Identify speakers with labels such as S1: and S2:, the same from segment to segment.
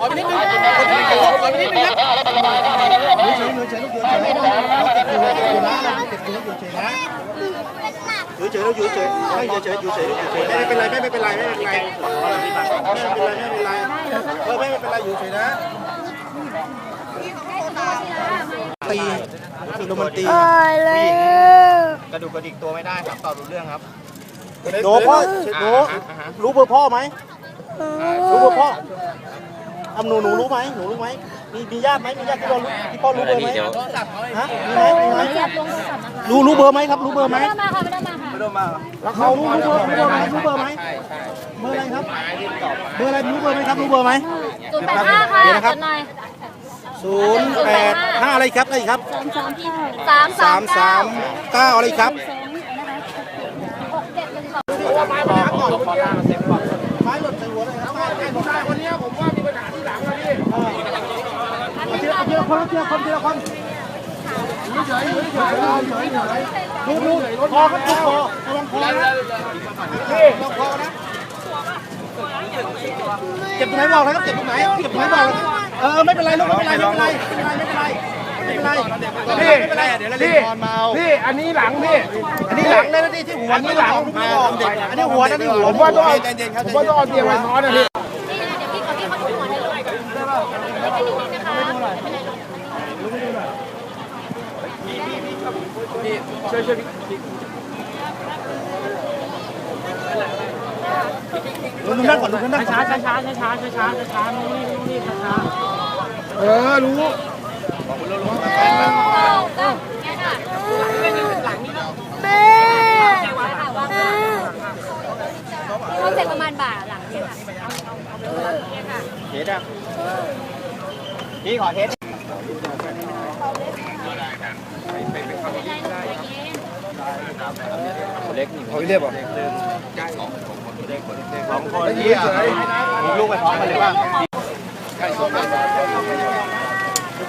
S1: อไปนิดนึงขอไปนิดนึงครับเฉยๆเฉยๆลูกเฉยๆเราเก็บตัวอยู่นะเราเก็บตัวอยู่เฉยๆเฉยๆเราอยู่เฉยๆอยู่เฉยๆอยู่เฉยๆไม่เป็นไรไม่เป็นไรไม่เป็นไรไม่เป็นไรไม่เป็นไรเออไม่เป็นไรอยู่เฉยนะตีคือโรแมตี
S2: ตายแล้ว
S3: กระดูกกระดิกตัวไม่ได้ครับตอบรู้เรื่องครับ
S1: โดพ่อโดรู้เบอร์พ่อไหมรู้เบอร์พ่อทำหนูหนูรู้ไหมหนูรู้ไหมมีมีญาติไหมมีญาติที่พ่อรู้ที่พ่อรู้เบอร์ไหมฮะมีไหมมีไหมรู้รู้เบอร์ไหมครับ รู้เบอร์ไหม
S2: ไม่ต้องมาค่ะไม่ต้องมาค่ะ
S1: แล้วเขารู้รู้เบอร์รู้เบอร์ไหมรู้เบอร์ไหมเบอร์อะไรครับเบอร์อะไรรู้เบอร์ไหมครับรู้เบอร์ไหม
S2: ศูนย์แปดห้าค่ะ
S1: เดี๋ยวนะครับ
S2: จดหน่อย
S1: ศูนย์แปดห้าอะไรครับอะไรครับ
S2: สามสา
S1: สามมสามเก้าอะไรครับ ว่าไม้หล่อนไม้หลดใส่หัวเลยครับไม้ไม้หล่นได้วันนี้ผมว่ามีปัญหาที่หลังนะพี่ทีละทีละคนทีละคนทีละคนเฉยเฉยเฉยเฉยเฉยดูดูคอครับคอระวังคอนะพี่ระวังคอนะเจ็บตรงไหนบอกนะครับเจ็บตรงไหนเจ็บตรงไหนบอกเลยเออไม่เป็นไรลูกไม่เป็นไรไม่เป็นไรไม่เป็นไรไม่เป็นไร ไม่เป็นไรไม่เป็นไรเดี๋ยวเราเล่นบอลเมา
S4: พี่อันนี้หลังพี่
S1: อันนี้หลังเลยนะที่ที่หัวนี่หลังอันนี้หัวนะนี่หัว
S4: ผมว่าต้องเอา
S1: ใจเย็นครับ
S4: ผมว่าต้องเอาเตียงไว้ซ้อนนะพี่
S2: นี่นะเดี๋ยวพี่กับพี่เขาดูหัวให้เลยไม่เป็นนิดนึงนะคะไม่เป็นไรหรอก
S4: ช่วยช่วย
S1: ลุงนั่งก่อนลุงนั่งก่อน
S4: ช้าช้าช้าช้าช้าช้าช้านี่นี่ช้าเออรู้
S2: แม่ เขาเสร็จประมาณบ่ายหลังเนี่ยค่ะ
S3: เฮดอะพี่ขอเฮด
S1: เขาเรียกป่ะ
S3: สองคนที่ลูกไปพร้อมกันเลย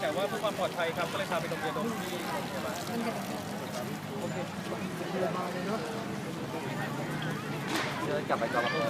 S4: แต่ว่าเพื่อความปลอดภัยครับก็เลยพาไปโรงพยาบาลที่
S3: กลับไปกองละ